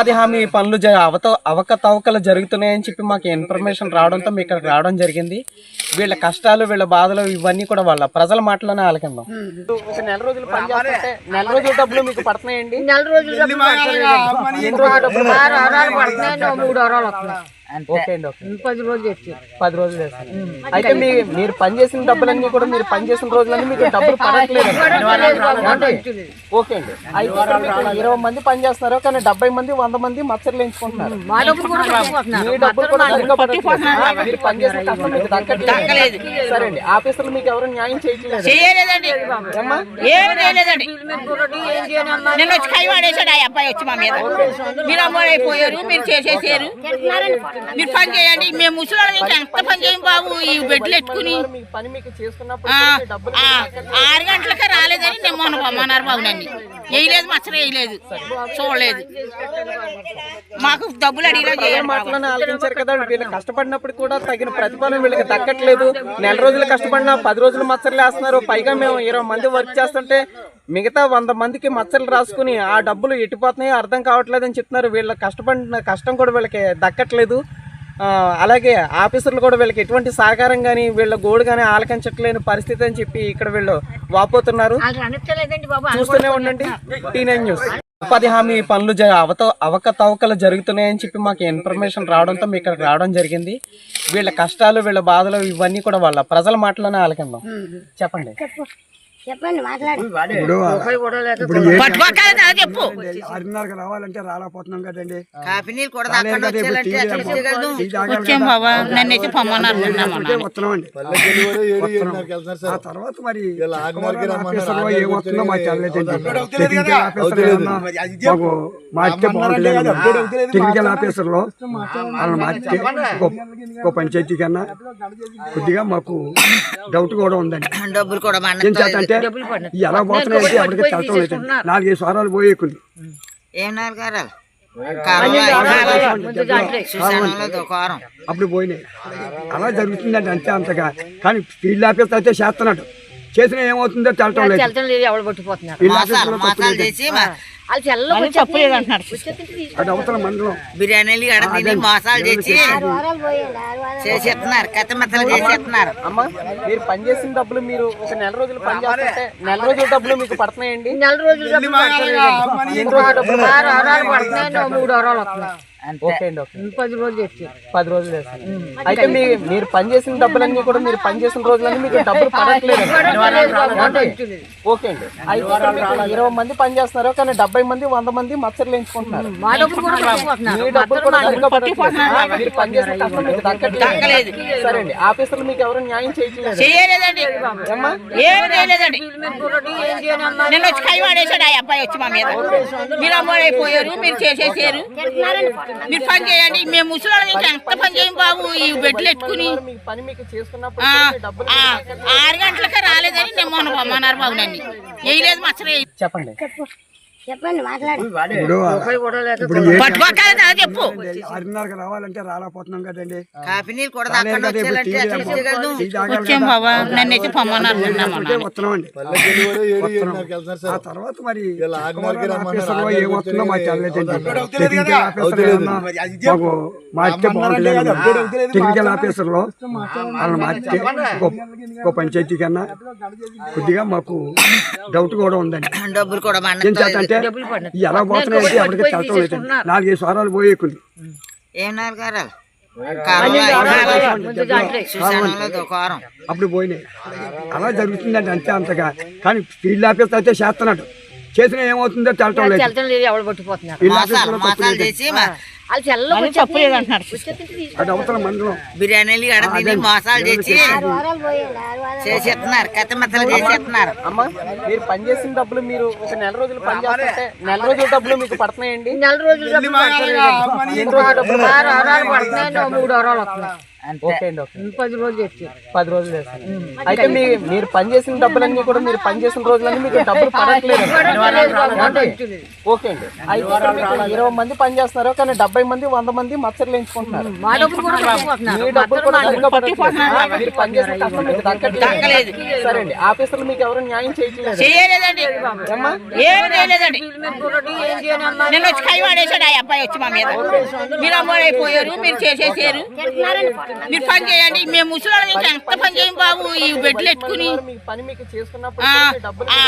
ఉపాధి హామీ పనులు జ- అవత అవకతవకలు జరుగుతున్నాయని చెప్పి మాకు ఇన్ఫర్మేషన్ రావడంతో మేము ఇక్కడికి రావడం జరిగింది. వీళ్ళ కష్టాలు వీళ్ళ బాధలు ఇవన్నీ కూడా వాళ్ళ ప్రజల మాటలోనే ఆలకిందాం. ఒక నెల రోజులు నెల రోజుల డబ్బులు మీకు పడుతున్నాయండి? నెల రోజులు డబ్బులు మూడు వారాలు ఓకే అండి ఓకే. పది రోజులు వచ్చి పది రోజులు అయితే మీ మీరు పని చేసిన డబ్బులన్నీ కూడా మీరు పని చేసిన రోజులన్నీ మీకు డబ్బులు పడట్లేదు. ఓకే. అండి. అయితే ఇరవై మంది పని చేస్తున్నారు కానీ డెబ్బై మంది వంద మంది మచ్చర్లు ఎంచుకుంటున్నారు మా డబ్బులు కూడా సరిగ్గా పడట్లేదు. మీరు పని చేసిన కష్టం మీకు దక్కట్లేదు సరే అండి. ఆఫీసర్లు మీకు ఎవరు న్యాయం చేయట్లేదు? నిన్న వచ్చి కై వాడేశాడు ఆ అబ్బాయి వచ్చి మా మీద. మీరు అమ్మోడైపోయారు మీరు చేసేసారు. మీరు పని చేయండి. మేము ముసలి ఇంకా ఎంత పని చేయం బాబు? ఈ బెడ్లు ఎట్టుకుని ఆరు గంటలకే రాలేదని నేను మొన్న పొమ్మన్నారు బాబు నన్ను. వేయలేదు మచ్చలు వేయలేదు. చూడలేదు. మాకు డబ్బులు అడిగినా కష్టపడినప్పుడు కూడా తగిన ప్రతిఫలం వీళ్ళకి దక్కట్లేదు. నెల రోజులు కష్టపడినా పది రోజులు మచ్చలు వేస్తున్నారు పైగా మేము ఇరవై మంది వర్క్ చేస్తుంటే మిగతా వంద మందికి మచ్చలు రాసుకుని ఆ డబ్బులు ఎట్టిపోతున్నాయో అర్థం కావట్లేదు అని చెప్తున్నారు. వీళ్ళ కష్టపడిన కష్టం కూడా వీళ్ళకి దక్కట్లేదు. అలాగే ఆఫీసర్లు కూడా వీళ్ళకి ఎటువంటి సహకారం కానీ వీళ్ళ గోడు కానీ ఆలకించట్లేని పరిస్థితి అని చెప్పి ఇక్కడ వీళ్ళు వాపోతున్నారు. చూస్తూనే ఉండండి. T nine news. ఉపాధి హామీ పనులు జ- అవత అవకతవకలు జరుగుతున్నాయని చెప్పి మాకు ఇన్ఫర్మేషన్ రావడంతో మేము ఇక్కడికి రావడం జరిగింది. వీళ్ళ కష్టాలు వీళ్ళ బాధలు ఇవన్నీ కూడా వాళ్ళ ప్రజల మాటలోనే ఆలకిందాం. చెప్పండి. చెప్పండి మాట్లాడు. పట్టుకోగలదా చెప్పు. ఆరున్నరకు రావాలంటే రాలేకపోతున్నాం కదండి. కాఫీ నీళ్ళు కూడా వచ్చాం. బాబా నన్ను అయితే పొమ్మన్నారు. ఆ తర్వాత మరి మాకు తెలియదండి మాకు టెక్నికల్ ఆఫీసర్లో వాళ్ళని ఇంకో పంచాయతీ కన్నా కొద్దిగా మాకు డౌట్ కూడా ఉందండి. డబ్బులు కూడా అంటే ఎలా పోతున్నాయంటే ఎవరికి తెలటం లేదండి నాలుగైదు వారాలు పోయేకుంది ఏం నాలుగు కారాలు కారం సుశానంలో దుకారం అప్పుడు పోయినాయి. అలా జరుగుతుందండి అంతే అంతగా. కానీ ఫీల్డ్ ఆఫీసర్ అయితే చేస్తున్నాడు. చేసిన ఏమవుతుందో తెలటం లేదు వాళ్ళు చెల్ల తప్పు లేదంటున్నారు అది అవతల మండలం. బిర్యానీలు అడగని మసాలా చేసి చేసేస్తున్నారు మెత్తలు చేసేస్తున్నారు అమ్మా మీరు పని చేసిన డబ్బులు మీరు ఒక నెల రోజులు పని చేస్తుంటే నెల రోజుల డబ్బులు మీకు పడుతున్నాయండి? నెల రోజులు డబ్బులు పడుతున్నాయి మూడు వారాలు వస్తున్నాయి. ఓకే అండి ఓకే. పది రోజులు వచ్చి పది రోజులు చేస్తాను అయితే మీ మీరు పని చేసిన డబ్బులన్నీ కూడా మీరు పని చేసిన రోజులన్నీ మీకు డబ్బులు పడట్లేదు. ఓకే అండి. అయితే ఇరవై మంది పని చేస్తున్నారు కానీ డెబ్బై మంది వంద మంది మచ్చర్లు ఎంచుకుంటున్నారు మా డబ్బులు కూడా సరిగ్గా పడట్లేదు. మీరు పని చేసిన కష్టం మీకు దక్కట్లేదు సరే అండి. ఆఫీసర్లు మీకు ఎవరు న్యాయం చేయట్లేదు? నిన్న వచ్చి ఆ అబ్బాయి వచ్చి మా మీద. మీరు అమ్మోడైపోయారు మీరు చేసేసారు. మీరు పని చేయండి. మేము ముసలి ఇంకా ఎంత పని చేయం బాబు? ఈ బెడ్లు ఎట్టుకుని మీ పని మీకు చేసుకున్నప్పుడు ఆ, కూడా మీ డబ్బులు ఆ, ఆరు గంటలకే రాలేదని నేను మొన్న బాబు నన్ను. వేయలేదు మచ్చలు వేయలేదు. చెప్పండి. చెప్పండి మాట్లాడు. చెప్పు. ఆరున్నరకు రావాలంటే రాలేకపోతున్నాం కదండి. కాఫీ నీళ్ళు కూడా వచ్చాం. బాబా నన్ను అయితే పొమ్మన్నారు. ఆ తర్వాత మరి ఆఫీసర్లో మాకు తెలియదండి మాకు టెక్నికల్ వాళ్ళని పంచాయతీ కన్నా కొద్దిగా మాకు డౌట్ కూడా ఉందండి. డబ్బులు కూడా అంటే ఎలా పోతున్నాయంటే ఎవరికి తెలటం లేదండి. నాలుగైదు వారాలు ఏం నాలుగు కారం సుశానంలో దుకారం అప్పుడు పోయినాయి. అలా జరుగుతుందండి అంతే అంతగా. కానీ ఫీల్డ్ ఆఫీసర్ అయితే చేస్తున్నాడు. చేసిన ఏమవుతుందో తెలటం లేదు. వాళ్ళు చెల్ల తప్పు లేదంటున్నారు బిర్యానీలు మసాలా చేసి చేసేస్తున్నారు కత్తి మెత్తలు చేసేస్తున్నారు అమ్మా మీరు పని చేసిన డబ్బులు మీరు ఒక నెల రోజులు పని చేస్తుంటే నెల రోజుల డబ్బులు మీకు పడుతున్నాయండి? నెల రోజులు డబ్బులు పడుతున్నాయి మూడు వారాలు వస్తున్నాయి. ఓకే అండి ఓకే పది రోజులు ఎత్తి పది రోజులు చేస్తారు అయితే మీ మీరు పని చేసిన డబ్బులన్నీ కూడా మీరు పని చేసిన రోజులన్నీ మీకు డబ్బులు పడట్లేదు. ఓకే అండి. అయితే మీకు ఇరవై మంది పని చేస్తున్నారు కానీ డెబ్బై మంది వంద మంది మచ్చర్లు ఎంచుకుంటున్నారు మా డబ్బులు కూడా సరిగ్గా పడట్లేదు. మీరు పని చేసిన కష్టం మీకు దక్కట్లేదు. సరే అండి. ఆఫీసులు మీకు ఎవరు న్యాయం చేయట్లేదు? నిన్న వచ్చి కై వాడేశాడు ఆ అబ్బాయి వచ్చి మా మీద. మీరు అమ్మోడైపోయారు మీరు చేసేసారు. మీరు పని చేయండి. మేము ముసలి ఇంకా ఎంత పని చేయం బాబు? ఈ బెడ్లు ఎట్టుకుని ఆ,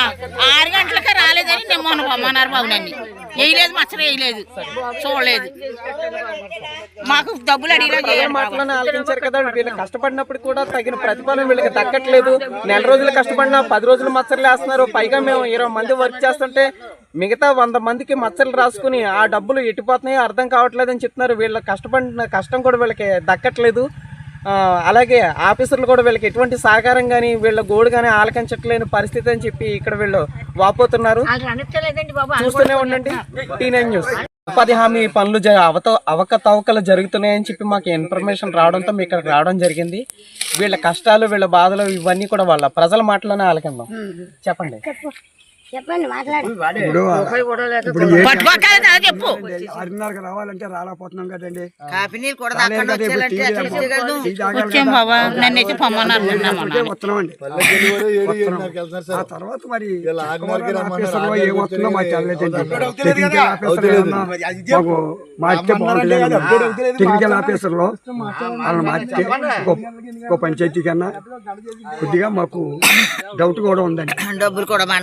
ఆరు గంటలకే రాలేదని నేను మొన్న పొమ్మన్నారు బాబు నన్ను. వేయలేదు మచ్చర వేయలేదు. చూడలేదు. మాకు డబ్బులు అడిగినా కష్టపడినప్పుడు కూడా తగిన ప్రతిఫలం వీళ్ళకి దక్కట్లేదు. నెల రోజులు కష్టపడినా పది రోజులు మచ్చర్లు వేస్తున్నారు పైగా మేము ఇరవై మంది వర్క్ చేస్తుంటే మిగతా వంద మందికి మచ్చలు రాసుకుని ఆ డబ్బులు ఎట్టిపోతున్నాయో అర్థం కావట్లేదు అని చెప్తున్నారు. వీళ్ళ కష్టపడిన కష్టం కూడా వీళ్ళకి దక్కట్లేదు. అలాగే ఆఫీసర్లు కూడా వీళ్ళకి ఎటువంటి సహకారం కానీ వీళ్ళ గోడు కానీ ఆలకించట్లేని పరిస్థితి అని చెప్పి ఇక్కడ వీళ్ళు వాపోతున్నారు. చూస్తూనే ఉండండి. టీనైన్ న్యూస్ ఉపాధి హామీ పనులు జ- అవత అవకతవకలు జరుగుతున్నాయని చెప్పి మాకు ఇన్ఫర్మేషన్ రావడంతో మీకు ఇక్కడికి రావడం జరిగింది. వీళ్ళ కష్టాలు వీళ్ళ బాధలు ఇవన్నీ కూడా వాళ్ళ ప్రజల మాటలోనే ఆలకిందాం. చెప్పండి. చెప్పండి చెప్పు. ఆరున్నరకు రావాలంటే రాలేకపోతున్నాం కదండి. కాఫీ నీళ్ళు కూడా ఆ తర్వాత మరి ఆఫీసర్లో ఏమవుతుందో మాకు తెలియదండి టెక్నికల్ ఆఫీసర్ ఏమన్నా మాకు మార్చే బాగుంటుంది టెక్నికల్ ఆఫీసర్లో వాళ్ళని మార్చే ఇంకో పంచాయతీ కన్నా కొద్దిగా మాకు డౌట్ కూడా ఉందండి. డబ్బులు కూడా మా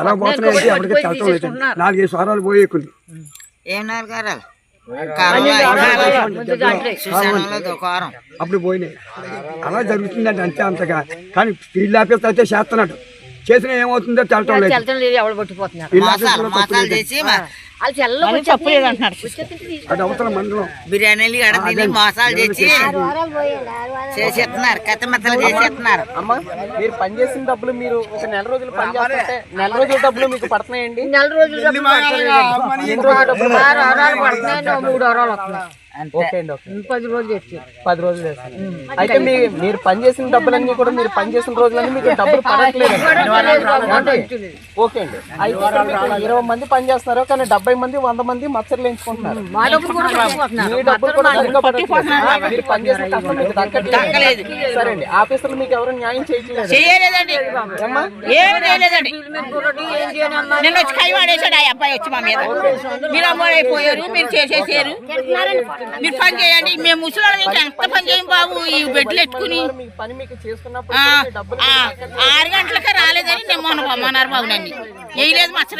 ఎలా పోతున్నాయంటే ఎవరికి తెలటం లేదండి నాలుగైదు వారాలు పోయే కొన్ని ఏం నాలుగు. అప్పుడు పోయినాయి. అలా జరుగుతుందండి అంతే అంతగా. కానీ ఫీల్డ్ ఆఫీసర్ అయితే చేస్తున్నాడు. చేసిన ఏమవుతుందో తెలటం లేదు. వాళ్ళు చెల్ల తప్పు లేదు అంటున్నారు బిర్యానీలు ఎడ తిని మసాలా చేసి చేసేస్తున్నారు కత్త మెత్తలు చేసేస్తున్నారు అమ్మా మీరు పని చేసిన డబ్బులు మీరు ఒక నెల రోజులు పని చేస్తుంటే నెల రోజుల డబ్బులు మీకు పడుతున్నాయండి? నెల రోజులు డబ్బులు మూడు వారాలు వస్తున్నాయి. ఓకే అండి ఓకే పది రోజులు ఎత్తి పది రోజులు అయితే మీ మీరు పని చేసిన డబ్బులన్నీ కూడా మీరు పని చేసిన రోజులన్నీ మీకు డబ్బులు పడట్లేదు? ఓకే అండి. ఇరవై మంది పని చేస్తున్నారు కానీ డెబ్బై మంది వంద మంది మచ్చర్లు ఎంచుకుంటున్నారు మా డబ్బులు కూడా. మీరు పని చేసిన కష్టం మీకు దక్కట్లేదు సరే అండి ఆఫీసర్లు మీకు ఎవరు న్యాయం చేయట్లేదు? నిన్న వచ్చి కై వాడేశాడు ఆ అబ్బాయి వచ్చి మా మీద. మీరు అమ్మోడైపోయారు మీరు చేసేసారు. మీరు పని చేయండి. మేము ముసలి ఇంకా ఎంత పని చేయం బాబు? ఈ బెడ్లు ఎట్టుకుని మీ పని మీకు చేసుకున్నప్పుడు ఆ, కూడా మీ డబ్బులు ఆ, ఆరు గంటలకే రాలేదని నేను మొన్న పొమ్మన్నారు బాబు నన్ను వేయలేదు మచ్చర